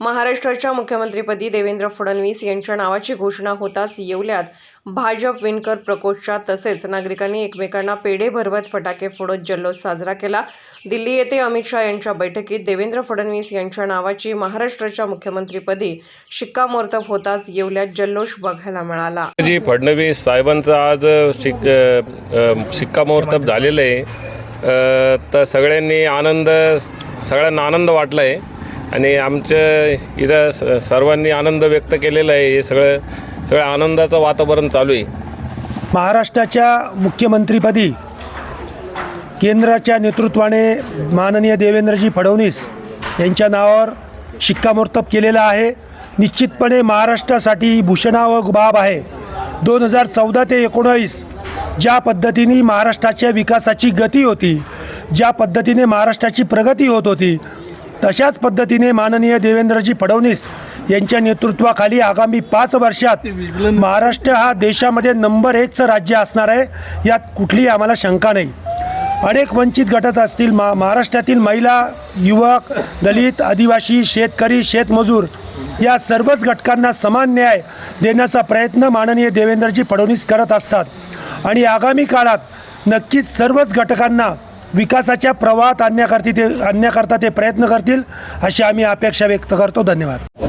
महाराष्ट्राच्या मुख्यमंत्रीपदी देवेंद्र फडणवीस यांच्या नावाची घोषणा होताच येवल्यात. भाजप विणकर प्रकोष्ठात तसेच नागरिकांनी एकमेकांना पेढे भरवत फटाके फोडत जल्लोष साजरा केला. दिल्ली येथे अमित शहा यांच्या बैठकीत देवेंद्र फडणवीस यांच्या नावाची महाराष्ट्राच्या मुख्यमंत्रीपदी शिक्कामोर्तब होताच येवल्यात जल्लोष बघायला मिळाला. जी फडणवीस साहेबांचा आज शिक शिक्कामोर्तब झालेलं आहे. तर सगळ्यांनी आनंद सगळ्यांना आनंद वाटला आहे आणि आमचं इथं स- सर्वांनी आनंद व्यक्त केलेला आहे. हे सगळं सगळं आनंदाचं वातावरण चालू आहे. महाराष्ट्राच्या मुख्यमंत्रीपदी केंद्राच्या नेतृत्वाने माननीय देवेंद्रजी फडणवीस यांच्या नावावर शिक्कामोर्तब केलेला आहे. निश्चितपणे महाराष्ट्रासाठी ही भूषणावह बाब आहे. दोन हजार चौदा ते एकोणावीस ज्या पद्धतीने महाराष्ट्राच्या विकासाची गती होती ज्या पद्धतीने महाराष्ट्राची प्रगती होत होती तशाच पद्धतीने माननीय देवेंद्रजी फडणवीस यांच्या नेतृत्वाखाली आगामी पाच वर्षात महाराष्ट्र हा देशामध्ये नंबर एकचं राज्य असणार आहे यात कुठलीही आम्हाला शंका नाही. अनेक वंचित गटात असतील मा महाराष्ट्रातील महिला युवक दलित आदिवासी शेतकरी शेतमजूर या सर्वच घटकांना समान न्याय देण्याचा प्रयत्न माननीय देवेंद्रजी फडणवीस करत असतात. आणि आगामी काळात नक्कीच सर्वच घटकांना विकासाच्या प्रवाहात आणण्याकरती ते आणण्याकरता ते प्रयत्न करतील अशी आम्ही अपेक्षा व्यक्त करतो. धन्यवाद.